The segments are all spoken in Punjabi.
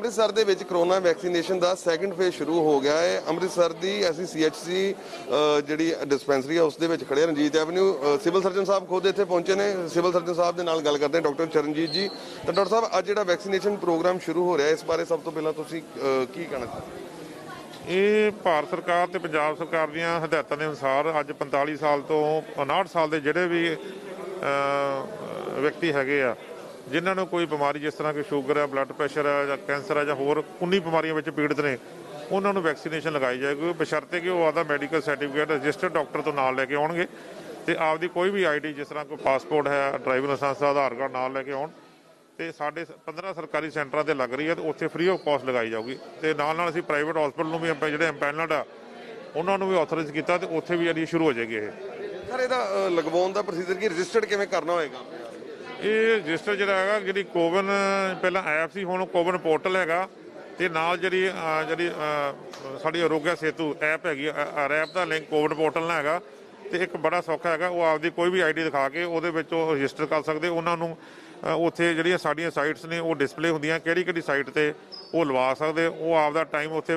ਅੰਮ੍ਰਿਤਸਰ ਦੇ ਵਿੱਚ ਕਰੋਨਾ ਵੈਕਸੀਨੇਸ਼ਨ ਦਾ ਸੈਕੰਡ ਫੇਜ਼ ਸ਼ੁਰੂ ਹੋ ਗਿਆ ਹੈ। ਅੰਮ੍ਰਿਤਸਰ ਦੀ ਅਸੀਂ ਸੀਐਚਸੀ ਜਿਹੜੀ ਡਿਸਪੈਂਸਰੀ ਹੈ, ਉਸ ਦੇ ਵਿੱਚ ਖੜੇ Ranjit avenue. Civil surgeon sahib ਖੁਦ ਇੱਥੇ ਪਹੁੰਚੇ ਨੇ। ਸਿਵਲ ਸਰਜਨ ਸਾਹਿਬ ਦੇ ਨਾਲ ਗੱਲ ਕਰਦੇ ਹਾਂ ਡਾਕਟਰ ਚਰਨਜੀਤ ਜੀ। ਤਾਂ ਡਾਕਟਰ ਸਾਹਿਬ, ਅੱਜ ਜਿਹੜਾ ਵੈਕਸੀਨੇਸ਼ਨ ਪ੍ਰੋਗਰਾਮ ਸ਼ੁਰੂ ਹੋ ਰਿਹਾ ਇਸ ਬਾਰੇ ਸਭ ਤੋਂ ਪਹਿਲਾਂ ਤੁਸੀਂ ਕੀ ਕਹਿਣਾ ਚਾਹੁੰਦੇ ਇਹ ਭਾਰਤ ਸਰਕਾਰ ਤੇ ਪੰਜਾਬ ਸਰਕਾਰ ਦੀਆਂ ਹਦਾਇਤਾਂ ਦੇ ਅਨੁਸਾਰ ਅੱਜ 45 ਸਾਲ ਤੋਂ 59 ਸਾਲ ਦੇ ਜਿਹੜੇ ਵੀ ਵਿਅਕਤੀ ਹੈਗੇ ਆ ਜਿਨ੍ਹਾਂ ਨੂੰ ਕੋਈ ਬਿਮਾਰੀ ਜਿਸ ਤਰ੍ਹਾਂ ਕਿ ਸ਼ੂਗਰ ਹੈ ਬਲੱਡ ਪ੍ਰੈਸ਼ਰ ਹੈ ਜਾਂ ਕੈਂਸਰ ਹੈ ਜਾਂ ਹੋਰ 19 ਬਿਮਾਰੀਆਂ ਵਿੱਚ ਪੀੜਤ ਨੇ, ਉਹਨਾਂ ਨੂੰ ਵੈਕਸੀਨੇਸ਼ਨ ਲਗਾਈ ਜਾਏਗੀ। ਬਸ਼ਰਤੇ ਕਿ ਉਹ ਆਦਾ ਮੈਡੀਕਲ ਸਰਟੀਫਿਕੇਟ ਰਜਿਸਟਰਡ ਡਾਕਟਰ ਤੋਂ ਨਾਲ ਲੈ ਕੇ ਆਉਣਗੇ ਤੇ ਆਪਦੀ ਕੋਈ ਵੀ ਆਈਡੀ ਜਿਸ ਤਰ੍ਹਾਂ ਕੋਈ ਪਾਸਪੋਰਟ ਹੈ ਡਰਾਈਵਿੰਗ ਲਾਇਸੈਂਸ ਆਧਾਰ ਕਾਰਡ ਨਾਲ ਲੈ ਕੇ ਆਉਣ। ਤੇ ਸਾਡੇ 15 ਸਰਕਾਰੀ ਸੈਂਟਰਾਂ ਤੇ ਲੱਗ ਰਹੀ ਹੈ ਤੇ ਉੱਥੇ ਫ੍ਰੀ ਆਫ ਕਾਸਟ ਲਗਾਈ ਜਾਊਗੀ। ਤੇ ਨਾਲ ਨਾਲ ਅਸੀਂ ਪ੍ਰਾਈਵੇਟ ਹਸਪੀਟਲ ਨੂੰ ਵੀ ਜਿਹੜੇ ਐਮਪੈਨਲਡ ਆ, ਉਹਨਾਂ ਨੂੰ ਵੀ ਆਥੋਰਾਈਜ਼ ਕੀਤਾ ਤੇ ਉੱਥੇ ਵੀ ਜਿਹੜੀ ਸ਼ੁਰੂ ਹੋ ਜਾਏਗੀ ਇਹ। ਸਰ, ਇਹਦਾ ਲਗਵਾਉਣ ਦਾ ਪ੍ਰੋਸੀਜਰ ਕੀ ਰਜਿਸਟਰਡ ਕਿਵੇਂ ਕਰਨਾ ਹੋਏਗਾ? ਇਹ ਰਜਿਸਟਰ ਜਿਹੜਾ ਹੈਗਾ, ਜਿਹੜੀ ਕੋਵਨ, ਪਹਿਲਾਂ ਐਪ ਸੀ, ਹੁਣ ਕੋਵਨ ਪੋਰਟਲ ਹੈਗਾ। ਤੇ ਨਾਲ ਜਿਹੜੀ ਜਿਹੜੀ ਸਾਡੀ ਆਰੋਗਿਆ ਸੇਤੂ ਐਪ ਹੈਗੀ ਐਪ ਦਾ ਲਿੰਕ ਕੋਵਨ ਪੋਰਟਲ ਨਾਲ ਹੈਗਾ। ਤੇ ਇੱਕ ਬੜਾ ਸੌਖਾ ਹੈਗਾ, ਉਹ ਆਪਦੀ ਕੋਈ ਵੀ ਆਈਡੀ ਦਿਖਾ ਕੇ ਉਹਦੇ ਵਿੱਚ ਉਹ ਰਜਿਸਟਰ ਕਰ ਸਕਦੇ। ਉਹਨਾਂ ਨੂੰ ਉੱਥੇ ਜਿਹੜੀਆਂ ਸਾਡੀਆਂ ਸਾਈਟਸ ਨੇ, ਉਹ ਡਿਸਪਲੇ ਹੁੰਦੀਆਂ, ਕਿਹੜੀ ਕਿਹੜੀ ਸਾਈਟ ਤੇ ਉਹ ਲਵਾ ਸਕਦੇ। ਉਹ ਆਪਦਾ ਟਾਈਮ ਉੱਥੇ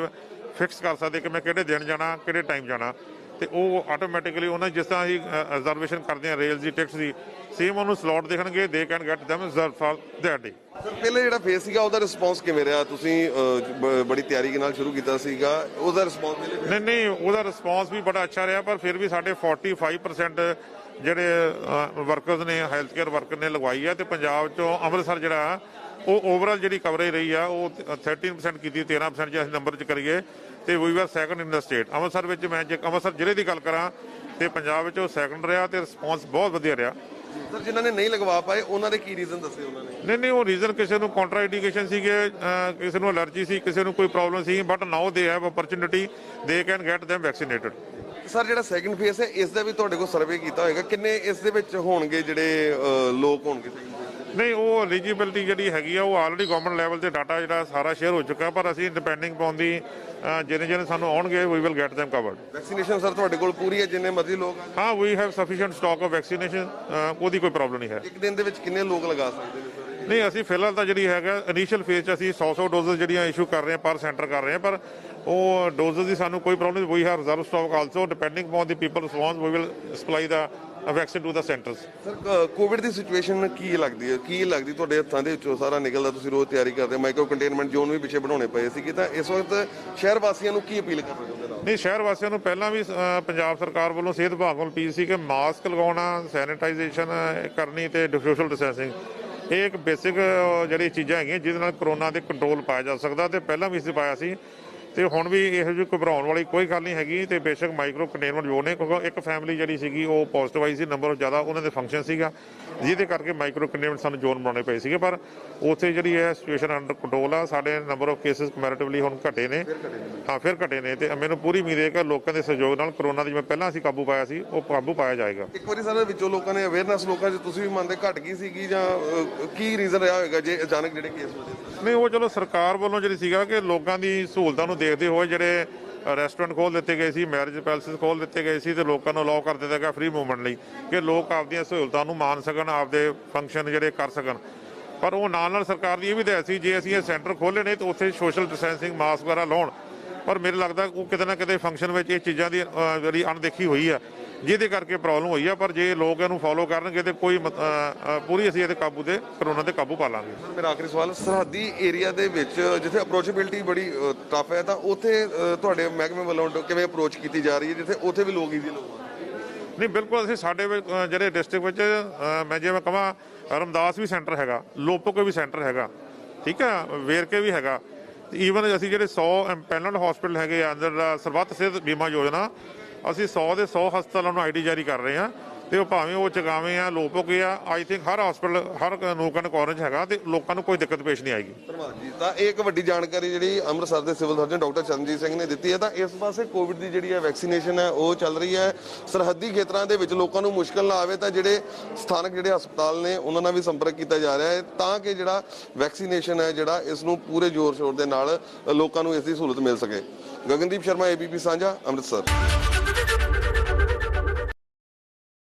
ਫਿਕਸ ਕਰ ਸਕਦੇ ਕਿ ਮੈਂ ਕਿਹੜੇ ਦਿਨ ਜਾਣਾ, ਕਿਹੜੇ ਟਾਈਮ ਜਾਣਾ। ਤੇ ਉਹ ਆਟੋਮੈਟਿਕਲੀ ਉਹਨਾਂ ਜਿਸ ਤਰ੍ਹਾਂ ਅਸੀਂ ਰਿਜ਼ਰਵੇਸ਼ਨ ਕਰਦੇ ਆ ਰੇਲਸ ਦੀ ਟਿਕਟਸ ਦੀ ਸੇਮ ਉਹਨੂੰ slot ਦੇਖਣਗੇ they can get them reserve for day. Sir ਪਹਿਲੇ ਜਿਹੜਾ ਫੇਸ ਸੀਗਾ ਉਹਦਾ ਰਿਸਪੌਂਸ ਕਿਵੇਂ ਰਿਹਾ? ਤੁਸੀਂ ਬੜੀ ਤਿਆਰੀ ਨਾਲ ਸ਼ੁਰੂ ਕੀਤਾ ਸੀਗਾ ਉਹਦਾ ਰਿਸਪੌਂਸ ਨਹੀਂ ਨਹੀਂ ਉਹਦਾ ਰਿਸਪਾਂਸ ਵੀ ਬੜਾ ਅੱਛਾ ਰਿਹਾ ਪਰ ਫਿਰ ਵੀ ਸਾਡੇ 45% ਜਿਹੜੇ ਵਰਕਰਸ ਨੇ ਹੈਲਥ ਕੇਅਰ ਵਰਕਰ ਨੇ ਲਗਵਾਈ ਹੈ ਤੇ ਪੰਜਾਬ ਚੋਂ ਅੰਮ੍ਰਿਤਸਰ ਜਿਹੜਾ ਉਹ ਓਵਰਆਲ ਜਿਹੜੀ ਕਵਰੇਜ ਰਹੀ ਆ ਉਹ 13% ਕੀਤੀ 13% ਜੇ ਅਸੀਂ ਨੰਬਰ ਚ ਕਰੀਏ ਤੇ we were second in the state Amritsar ਵਿੱਚ ਮੈਂ ਜੇ ਅੰਮ੍ਰਿਤਸਰ ਜ਼ਿਲ੍ਹੇ ਦੀ ਗੱਲ ਕਰਾਂ ਤੇ ਪੰਜਾਬ ਵਿੱਚ ਉਹ ਸੈਕੰਡ ਰਿਹਾ ਤੇ ਰਿਸਪਾਂਸ ਬਹੁਤ ਵਧੀਆ ਰਿਹਾ। ਸਰ ਜਿਨ੍ਹਾਂ ਨੇ ਨਹੀਂ ਲਗਵਾ ਪਾਏ ਉਹਨਾਂ ਦੇ ਕੀ ਰੀਜ਼ਨ ਦੱਸੇ ਉਹਨਾਂ ਨੇ? ਨਹੀਂ ਨਹੀਂ ਉਹ ਰੀਜ਼ਨ ਕਿਸੇ ਨੂੰ ਕੰਟਰਾਇੰਡੀਕੇਸ਼ਨ ਸੀਗੇ ਕਿਸੇ ਨੂੰ ਅਲਰਜੀ ਸੀ ਕਿਸੇ ਨੂੰ ਕੋਈ problem C but now they have opportunity they can get them vaccinated sir ਜਿਹੜਾ ਸੈਕੰਡ ਫੇਸ ਹੈ ਇਸ ਦਾ ਵੀ ਤੁਹਾਡੇ ਕੋਲ ਸਰਵੇ ਕੀਤਾ ਹੋਏਗਾ। ਕਿੰਨੇ ਇਸ ਦੇ ਵਿੱਚ ਹੋਣਗੇ ਜਿਹੜੇ ਲੋਕ ਹੋਣਗੇ? ਨਹੀਂ ਉਹ ਐਲੀਜੀਬਿਲਟੀ ਜਿਹੜੀ ਹੈਗੀ ਆ ਉਹ ਆਲਰੇਡੀ ਗਵਰਨਮੈਂਟ ਲੈਵਲ ਤੇ ਡਾਟਾ ਜਿਹੜਾ ਸਾਰਾ ਸ਼ੇਅਰ ਹੋ ਚੁੱਕਾ ਪਰ ਅਸੀਂ ਡਿਪੈਂਡਿੰਗ ਪਾਉਣ ਦੀ ਜਿਹਨੇ ਜਿਹਨੇ ਸਾਨੂੰ ਆਉਣਗੇ we will get them covered vaccination sir ਤੁਹਾਡੇ ਕੋਲ ਪੂਰੀ ਹੈ ਜਿੰਨੇ ਮਰਜ਼ੀ ਲੋਕ ਆ ਹਾਂ we have sufficient stock of vaccination ਉਹਦੀ ਕੋਈ ਪ੍ਰੋਬਲਮ ਨਹੀਂ ਹੈ। ਇੱਕ ਦਿਨ ਦੇ ਵਿੱਚ ਕਿੰਨੇ ਲੋਕ ਲਗਾ ਸਕਦੇ ਨੇ ਸਰ? ਨਹੀਂ ਅਸੀਂ ਫਿਲਹਾਲ ਤਾਂ ਜਿਹੜੀ ਹੈਗਾ ਇਨੀਸ਼ੀਅਲ ਫੇਜ਼ 'ਚ ਅਸੀਂ 100-100 ਡੋਜ਼ਸ ਜਿਹੜੀਆਂ ਇਸ਼ੂ ਕਰ ਰਹੇ ਹਾਂ ਪਰ ਸੈਂਟਰ ਕਰ ਰਹੇ ਹਾਂ ਪਰ ਉਹ ਡੋਜ਼ਸ ਦੀ ਸਾਨੂੰ ਕੋਈ ਪ੍ਰੋਬਲਮ ਨਹੀਂ we have reserve stock also depending upon the people response we will supply the vaccine to the centres sir covid the situation ਕੀ ਲੱਗਦੀ ਹੈ? ਕੀ ਲੱਗਦੀ ਤੁਹਾਡੇ ਹੱਥਾਂ ਦੇ ਵਿੱਚੋਂ ਸਾਰਾ ਨਿਕਲਦਾ? ਤੁਸੀਂ ਰੋਜ਼ ਤਿਆਰੀ ਕਰਦੇ ਮਾਈਕਰੋ ਕੰਟੇਨਮੈਂਟ ਜ਼ੋਨ ਵੀ ਪਿੱਛੇ ਬਣਾਉਣੇ ਪਏ ਸੀ ਤਾਂ ਇਸ ਵਕਤ ਸ਼ਹਿਰ ਵਾਸੀਆਂ ਨੂੰ ਕੀ ਅਪੀਲ ਕਰ ਰਹੇ ਹੋ? ਉਹਦੇ ਨਾਲ ਨਹੀਂ ਸ਼ਹਿਰ ਵਾਸੀਆਂ ਨੂੰ ਪਹਿਲਾਂ ਵੀ ਪੰਜਾਬ ਸਰਕਾਰ ਵੱਲੋਂ ਸਿਹਤ ਵਿਭਾਗ ਵੱਲੋਂ ਅਪੀਲ ਸੀ ਕਿ ਮਾਸਕ ਲਗਾਉਣਾ ਸੈਨੀਟਾਈਜੇਸ਼ਨ ਕਰਨੀ ਤੇ ਸੋਸ਼ਲ ਡਿਸਟੈਂਸਿੰਗ ਇਹ ਇੱਕ ਬੇਸਿਕ ਜਿਹੜੀ ਚੀਜ਼ਾਂ ਹੈਗੀਆਂ ਜਿਹਦੇ ਨਾਲ ਕਰੋਨਾ ਤੇ ਕੰਟਰੋਲ ਪਾਇਆ ਜਾ ਸਕਦਾ ਤੇ ਪਹਿਲਾਂ ਵੀ ਅਸੀਂ ਪਾਇਆ ਸੀ। ਤੇ ਹੁਣ ਵੀ ਇਹੋ ਜਿਹੀ ਘਬਰਾਉਣ ਵਾਲੀ ਕੋਈ ਗੱਲ ਨਹੀਂ ਹੈਗੀ ਤੇ ਬੇਸ਼ੱਕ ਮਾਈਕਰੋ ਕੰਟੇਨਮੈਂਟ ਜ਼ੋਨ ਨੇ ਕਿਉਂਕਿ ਇੱਕ ਫੈਮਿਲੀ ਜਿਹੜੀ ਸੀਗੀ ਉਹ ਪੋਜ਼ਿਟਿਵ ਆਈ ਸੀ ਨੰਬਰ ਜ਼ਿਆਦਾ ਉਹਨਾਂ ਦੇ ਫੰਕਸ਼ਨ ਸੀਗਾ ਜਿਹਦੇ ਕਰਕੇ ਮਾਈਕਰੋ ਕੰਟੇਨਮੈਂਟ ਸਾਨੂੰ ਜ਼ੋਨ ਬਣਾਉਣੇ ਪਏ ਸੀਗੇ ਪਰ ਉੱਥੇ ਜਿਹੜੀ ਹੈ ਸਿਚੁਏਸ਼ਨ ਅੰਡਰ ਕੰਟਰੋਲ ਆ ਸਾਡੇ ਨੰਬਰ ਆਫ ਕੇਸਸ ਕੰਪੈਰੀਟਿਵਲੀ ਹੁਣ ਘਟੇ ਨੇ। ਹਾਂ ਫਿਰ ਘਟੇ ਨੇ ਤੇ ਮੈਨੂੰ ਪੂਰੀ ਉਮੀਦ ਹੈ ਕਿ ਲੋਕਾਂ ਦੇ ਸਹਿਯੋਗ ਨਾਲ ਕਰੋਨਾ ਦੀ ਜਿਵੇਂ ਪਹਿਲਾਂ ਅਸੀਂ ਕਾਬੂ ਪਾਇਆ ਸੀ ਉਹ ਕਾਬੂ ਪਾਇਆ ਜਾਏਗਾ। ਇੱਕ ਵਾਰੀ ਸਰ ਵਿੱਚੋਂ ਲੋਕਾਂ ਨੇ ਅਵੇਅਰਨੈਸ ਲੋਕਾਂ 'ਚ ਤੁਸੀਂ ਵੀ ਮੰਨਦੇ ਘਟ ਗਈ ਸੀਗੀ ਜਾਂ ਕੀ ਰੀਜ਼ਨ ਰਿਹਾ ਹੋਵੇਗਾ ਜੇ ਅਚਾਨਕ ਜਿਹੜੇ ਕੇਸ ਵਧੇ ਨਹੀਂ ਉਹ ਚਲੋ ਸਰਕਾਰ ਵੱਲੋਂ ਜਿਹੜੀ ਸੀਗਾ ਕਿ ਲੋਕਾਂ ਦੀ ਸਹੂਲਤਾਂ ਨੂੰ ਦੇਖਦੇ ਹੋਏ ਜਿਹੜੇ ਰੈਸਟੋਰੈਂਟ ਖੋਲ ਦਿੱਤੇ ਗਏ ਸੀ ਮੈਰਿਜ ਪੈਲਸਿਸ ਖੋਲ ਦਿੱਤੇ ਗਏ ਸੀ ਤੇ ਲੋਕਾਂ ਨੂੰ ਅਲਾਉ ਕਰ ਦਿੱਤਾ ਗਿਆ ਫ੍ਰੀ ਮੂਵਮੈਂਟ ਲਈ ਕਿ ਲੋਕ ਆਪਦੀਆਂ ਸਹੂਲਤਾਂ ਨੂੰ ਮਾਣ ਸਕਣ, ਆਪਦੇ ਫੰਕਸ਼ਨ ਜਿਹੜੇ ਕਰ ਸਕਣ। ਪਰ ਉਹ ਨਾਲ ਨਾਲ ਸਰਕਾਰ ਦੀ ਇਹ ਵੀ ਹਦਾਇਤ ਸੀ, ਜੇ ਅਸੀਂ ਇਹ ਸੈਂਟਰ ਖੋਲ੍ਹੇ ਨੇ ਤਾਂ ਉੱਥੇ ਸੋਸ਼ਲ ਡਿਸਟੈਂਸਿੰਗ ਮਾਸਕ ਵਗੈਰਾ ਲਾਉਣ। ਪਰ ਮੇਰੇ ਲੱਗਦਾ ਉਹ ਕਿਤੇ ਨਾ ਕਿਤੇ ਫੰਕਸ਼ਨ ਵਿੱਚ ਇਹ ਚੀਜ਼ਾਂ ਦੀ ਜਿਹੜੀ ਅਣਦੇਖੀ ਹੋਈ ਆ। ਜਿਹਦੇ ਕਰਕੇ ਪ੍ਰੋਬਲਮ ਹੋਈ ਆ ਪਰ ਜੇ ਲੋਕ ਇਹਨੂੰ ਫੋਲੋ ਕਰਨਗੇ ਤੇ ਕੋਈ ਪੂਰੀ ਅਸੀਂ ਇਹਦੇ ਕਾਬੂ ਤੇ ਕਰੋਨਾ ਤੇ ਕਾਬੂ ਪਾ ਲਾਂਗੇ। ਮੇਰਾ ਆਖਰੀ ਸਵਾਲ ਸਰਹੱਦੀ ਏਰੀਆ ਦੇ ਵਿੱਚ ਜਿੱਥੇ ਅਪਰੋਚੇਬਿਲਟੀ ਬੜੀ ਟਫ ਹੈ ਤਾਂ ਉੱਥੇ ਤੁਹਾਡੇ ਮਹਿਕਮੇ ਵੱਲੋਂ ਕਿਵੇਂ ਅਪਰੋਚ ਕੀਤੀ ਜਾ ਰਹੀ ਹੈ ਜਿੱਥੇ ਉੱਥੇ ਵੀ ਲੋਕ ਈਜ਼ੀ ਲੋਕ ਨਹੀਂ ਬਿਲਕੁਲ ਅਸੀਂ ਸਾਡੇ ਜਿਹੜੇ ਡਿਸਟ੍ਰਿਕਟ ਵਿੱਚ ਮੈਂ ਜਿਵੇਂ ਕਹਾਂ ਰਮਦਾਸ ਵੀ ਸੈਂਟਰ ਹੈਗਾ ਲੋਪੋਕੇ ਵੀ ਸੈਂਟਰ ਹੈਗਾ ਠੀਕ ਹੈ ਵੇਰਕੇ ਵੀ ਹੈਗਾ। ਈਵਨ ਅਸੀਂ ਜਿਹੜੇ 100 ਐਮਪੈਨਲ ਹਸਪੀਟਲ ਹੈਗੇ ਆ ਅੰਦਰ ਦਾ ਸਰਬੱਤ ਸਿਹਤ ਬੀਮਾ ਯੋਜਨਾ ਅਸੀਂ 100 ਦੇ 100 ਹਸਪਤਾਲਾਂ ਨੂੰ ਆਈਡੀ ਜਾਰੀ ਕਰ ਰਹੇ ਹਾਂ ਤੇ ਉਹ ਭਾਵੇਂ ਉਹ ਚਗਾਵੇਂ ਆ ਲੋਪੋਕੇ ਆ ਆਈ ਥਿੰਕ ਹਰ ਹਸਪੀਟਲ ਹਰ ਨੂਕਨ ਕਾਰਨਰ ਹੈਗਾ ਤੇ ਲੋਕਾਂ ਨੂੰ ਕੋਈ ਦਿੱਕਤ ਪੇਸ਼ ਨਹੀਂ ਆਏਗੀ। ਧੰਨਵਾਦ ਜੀ। ਤਾਂ ਇਹ ਇੱਕ ਵੱਡੀ ਜਾਣਕਾਰੀ ਜਿਹੜੀ ਅੰਮ੍ਰਿਤਸਰ ਦੇ civil surgeon doctor Charanjit Singh ਨੇ ਦਿੱਤੀ ਹੈ। ਤਾਂ ਇਸ ਪਾਸੇ ਕੋਵਿਡ ਦੀ ਜਿਹੜੀ ਹੈ ਵੈਕਸੀਨੇਸ਼ਨ ਹੈ, ਉਹ ਚੱਲ ਰਹੀ ਹੈ। ਸਰਹੱਦੀ ਖੇਤਰਾਂ ਦੇ ਵਿੱਚ ਲੋਕਾਂ ਨੂੰ ਮੁਸ਼ਕਲ ਨਾ ਆਵੇ ਤਾਂ ਜਿਹੜੇ ਸਥਾਨਕ ਜਿਹੜੇ ਹਸਪਤਾਲ ਨੇ, ਉਹਨਾਂ ਨਾਲ ਵੀ ਸੰਪਰਕ ਕੀਤਾ ਜਾ ਰਿਹਾ ਹੈ। ਤਾਂ ਕਿ ਜਿਹੜਾ ਵੈਕਸੀਨੇਸ਼ਨ ਹੈ, ਜਿਹੜਾ ਇਸ ਨੂੰ ਪੂਰੇ ਜ਼ੋਰ ਸ਼ੋਰ ਦੇ ਨਾਲ ਲੋਕਾਂ ਨੂੰ ਇਸ ਦੀ ਸਹੂਲਤ ਮਿਲ ਸਕੇ। ਗਗਨਦੀਪ ਸ਼ਰਮਾ ਏਬੀਪੀ ਸਾਂਝਾ, ਅੰਮ੍ਰਿਤਸਰ।